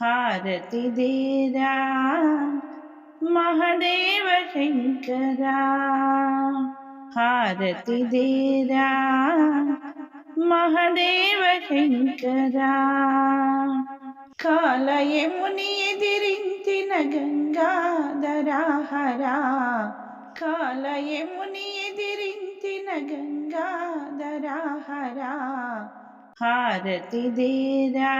हारती देरा, महादेव शङ्करा हारती देरा, महादेव शंकरा। कल मुनि दिरी गंगा धरा हरा। कल शङ्करा कालयमुनियदिरिन्तिन गंगा कालयमुनियदिरिन्तिन हरा। हारती देरा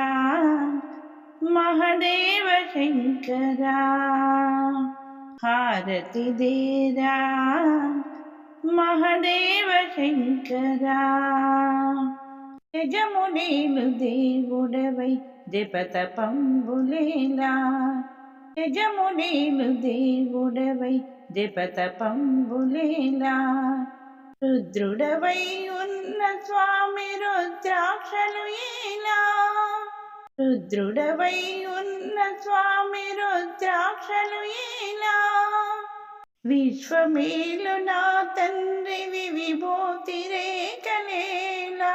మహదేవ శంకరా హారతి దేరా. మహదేవ శంకరా యజమునేలు దేవుడవై జపత పంబులేలా. యజమునేలు దేవుడవై జపత పంబులేలా. రుద్రుడవై ఉన్న స్వామి రుద్రాక్షలు ఏలా. రుద్రుడవై ఉన్న స్వామి రుద్రాక్షలు ఏలా విశ్వమేలు నా తండ్రి విభూతి రేఖలేలా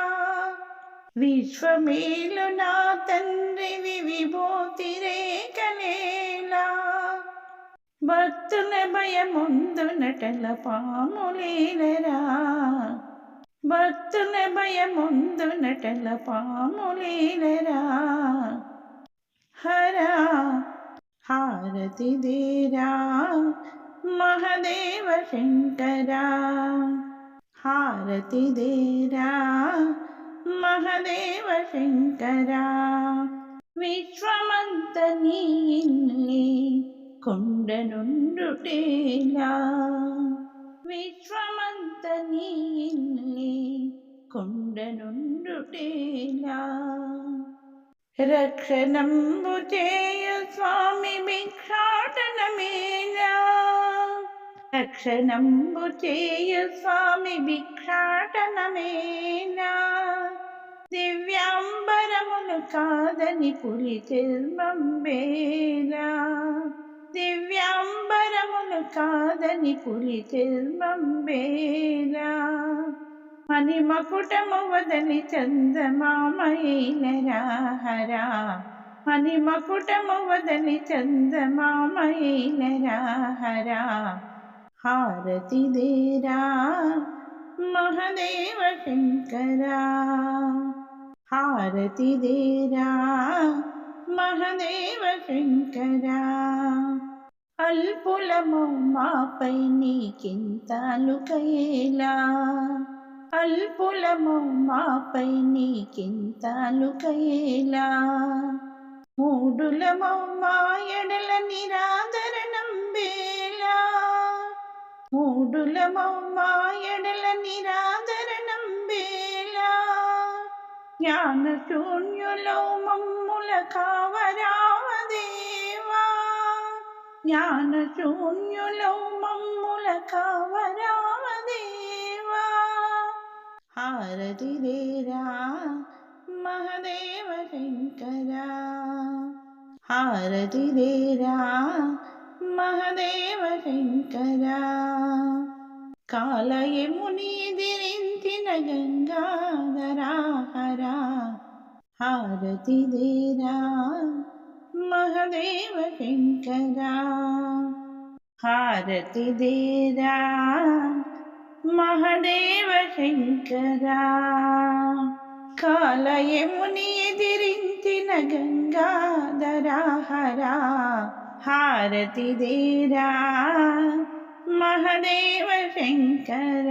విశ్వమేలు నా తండ్రి విభూతి రేఖలేలా భక్తుల భయముందు నటల పాములేలరా భక్తుల భయముందు నటల పాములేలరా హరా హారతి దేరా మహదేవ శంకర హారతి దేరా మహదేవ శంకర విశ్వమంత నీల్లే కొండ ವಿಶ್ವಮಂತ ನೀ ಇಲ್ಲಿ ಕೊಂಡನುಂಡುಟೇಲ ರಕ್ಷಣಂಬುಜೇಯ ಸ್ವಾಮಿ ಭಿಕ್ಷಾಟನ ಮೇಲ ರಕ್ಷಣಂಬುಜೇಯ ಸ್ವಾಮಿ ಭಿಕ್ಷಾಟನ ಮೇಲ ದಿವ್ಯಾಂಬರಮುನು ಕಾదని ಪುಲಿ ಚರ್ಮಂಬೇಲ దివ్యాంబరములు కాదని పులి చర్మం వేలా మణిమకుటము వదని చందమామయిలరాహరా మణిమకుటము వదని చందమామయిలరాహరా హారతి దేరా మహదేవ శంకరా హారతి దేరా మహదేవ శంకరా అల్పులము మాపై నీకింతలుకయేలా అల్పులము మాపై నీకింతలుకయేలా మూడులము మాయడల నిరాదరణం వేలా మూడులము మాయడల నిరాదరణం వేలా జ్ఞానశూన్యులౌ మమ్ముల కావరా ജ്ഞാനശൂന്യുലോ മമ്മുല കവരാമദേവ ഹാരതി ധീരാ മഹദേവ ശങ്കര. ഹാരതി ധീരാ മഹദേവ ശങ്കര. കാലയെ മുനിതിരിന്തിന ഗംഗാധരാ ഹര ഹാരതി ധീരാ മഹാദേവ ശങ്കര ഹാരതി ധീര മഹാദേവ ശങ്കര കാലയെ മുനിയെതിരിന്തിന ഗംഗാധരാഹര. ഹാരതി ധീര മഹാദേവ ശങ്കര